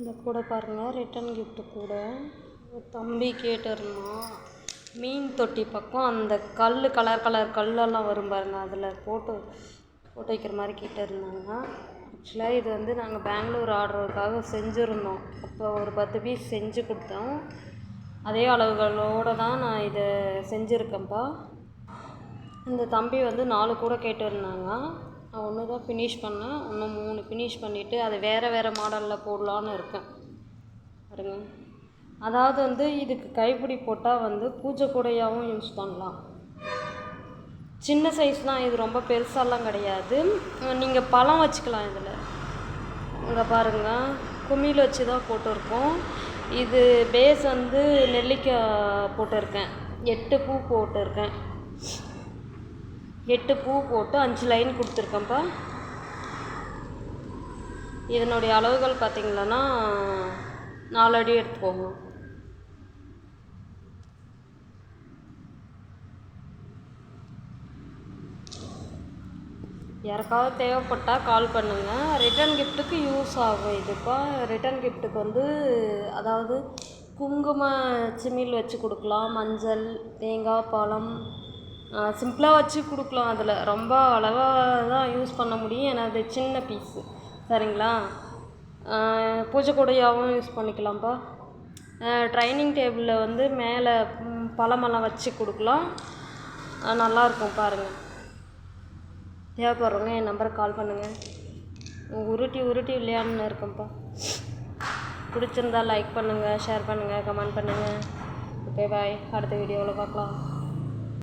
இந்த கூட பாருங்கள் ரிட்டன் கிஃப்ட்டு கூட. தம்பி கேட்டிருந்தான் மீன் தொட்டி பக்கம் அந்த கல் கலர் கலர் கல்லெல்லாம் வரும் பாருங்கள் அதில் போட்டு போட்டு வைக்கிற மாதிரி கேட்டிருந்தாங்க. ஆக்சுவலாக இது வந்து நாங்கள் பெங்களூர் ஆர்டருக்காக செஞ்சுருந்தோம். அப்போ ஒரு பத்து பீஸ் செஞ்சு கொடுத்தோம். அதே அளவுகளோடு தான் நான் இதை செஞ்சுருக்கேன்ப்பா. இந்த தம்பி வந்து நாலு கூட கேட்டிருந்தாங்க. நான் ஒன்று தான் ஃபினிஷ் பண்ணேன். இன்னும் மூணு ஃபினிஷ் பண்ணிவிட்டு அது வேறு வேறு மாடலில் போடலான்னு இருக்கேன். பாருங்க. அதாவது வந்து இதுக்கு கைப்பிடி போட்டால் வந்து பூஜை கூடையாகவும் யூஸ் பண்ணலாம். சின்ன சைஸ் தான் இது ரொம்ப பெருசாலாம் கிடையாது. நீங்கள் பழம் வச்சுக்கலாம் இதில். இங்கே பாருங்கள் குமிழ் வச்சு தான் போட்டிருக்கோம். இது பேஸ் வந்து நெல்லிக்காய் போட்டிருக்கேன். எட்டு பூ போட்டிருக்கேன். எட்டு பூ போட்டு அஞ்சு லைன் கொடுத்துருக்கேன்ப்பா. இதனுடைய அளவுகள் பார்த்திங்கன்னா நாலு அடி எடுத்துக்கோங்க. யாருக்காவது தேவைப்பட்டால் கால் பண்ணுங்கள் ரிட்டன் கிஃப்ட்டுக்கு யூஸ் ஆகும் இதுப்பா. ரிட்டன் கிஃப்ட்டுக்கு வந்து அதாவது குங்கும சிமிழ் வச்சு கொடுக்கலாம். மஞ்சள் தேங்காய் பழம் சிம்பிளாக வச்சு கொடுக்கலாம் அதில். ரொம்ப அளவாக தான் யூஸ் பண்ண முடியும். ஏன்னா அது சின்ன பீஸு சரிங்களா? பூஜை கூடையாகவும் யூஸ் பண்ணிக்கலாம்ப்பா. ட்ரைனிங் டேபிளில் வந்து மேலே பழமெல்லாம் வச்சு கொடுக்கலாம். நல்லாயிருக்கும் பாருங்கள் தேவைப்படுறவங்க என் நம்பருக்கு கால் பண்ணுங்கள் உருட்டி உருட்டி விளையாடுன்னு இருக்கும்ப்பா பிடிச்சிருந்தா லைக் பண்ணுங்கள் ஷேர் பண்ணுங்கள் கமெண்ட் பண்ணுங்கள் ஓகே பாய் அடுத்த வீடியோவில் பார்க்கலாம்.